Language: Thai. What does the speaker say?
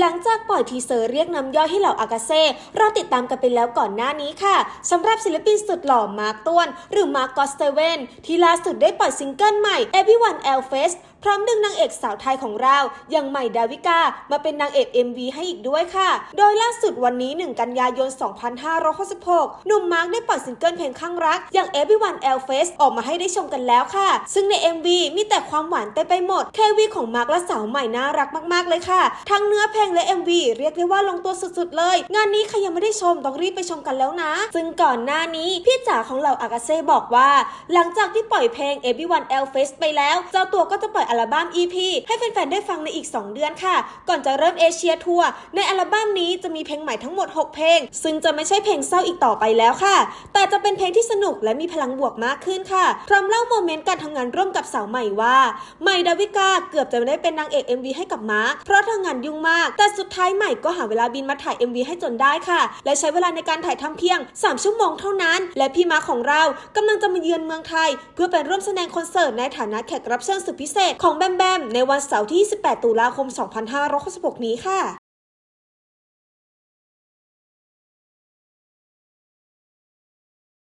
หลังจากปล่อยทีเซอร์เรียกน้ำย่อยให้เหล่าอากาเซ่เราติดตามกันไปแล้วก่อนหน้านี้ค่ะสำหรับศิลปินสุดหล่อมาร์กต้วน หรือมาร์กกอสเตเวนที่ล่าสุดได้ปล่อยซิงเกิลใหม่ Everyone e l f e s พ ร้อมดึงนางเอกสาวไทยของเราอย่างใหม่ดาวิกามาเป็นนางเอก MV ให้อีกด้วยค่ะ โดยล่าสุดวันนี้ 1 กันยายน 2566 หนุ่มมาร์กได้ปล่อยซิงเกิลเพลงข้างรัก อย่าง Everyone e l f e ออกมาให้ได้ชมกันแล้วค่ะ ซึ่งใน MV มีแต่ความหวานเต็มไปหมด เควีของมาร์กและสาวใหม่น่ารักมากๆเลยค่ะ ทั้งเนื้อเพลงและ MV เรียกได้ว่าลงตัวสุดๆเลย งานนี้ใครยังไม่ได้ชมต้องรีบไปชมกันแล้วนะ ซึ่งก่อนหน้านี้พี่จ๋าของเราอากาเซ่บอกว่า หลังจากที่ปล่อยเพลง Everyone e l f e ไปแล้ว เจ้าตัวก็จะปล่อยลบั้ม EP ให้แฟนๆ ได้ฟังในอีก 2 เดือนค่ะ ก่อนจะเริ่มเอเชียทัวร์ในอัลบั้มนี้จะมีเพลงใหม่ทั้งหมด 6 เพลง ซึ่งจะไม่ใช่เพลงเศร้าอีกต่อไปแล้วค่ะ แต่จะเป็นเพลงที่สนุกและมีพลังบวกมากขึ้นค่ะ พร้อมเล่าโมเมนต์การทำงานร่วมกับสาวใหม่ว่า ใหม่ดาวิกาเกือบจะไม่ได้เป็นนางเอก MV ให้กับมาร์คเพราะเธองานยุ่งมาก แต่สุดท้ายใหม่ก็หาเวลาบินมาถ่าย MV ให้จนได้ค่ะ และใช้เวลาในการถ่ายทำเพียง 3 ชั่วโมงเท่านั้น และพี่มาร์คของเรากำลังจะมาเยือนเมืองไทย เพื่อไปร่วมแสดงคอนเสิร์ตในฐานะแขกรับเชิญสุดพิเศษของแบมแบมในวันเสาร์ที่28ตุลาคม 2566 นี้ค่ะ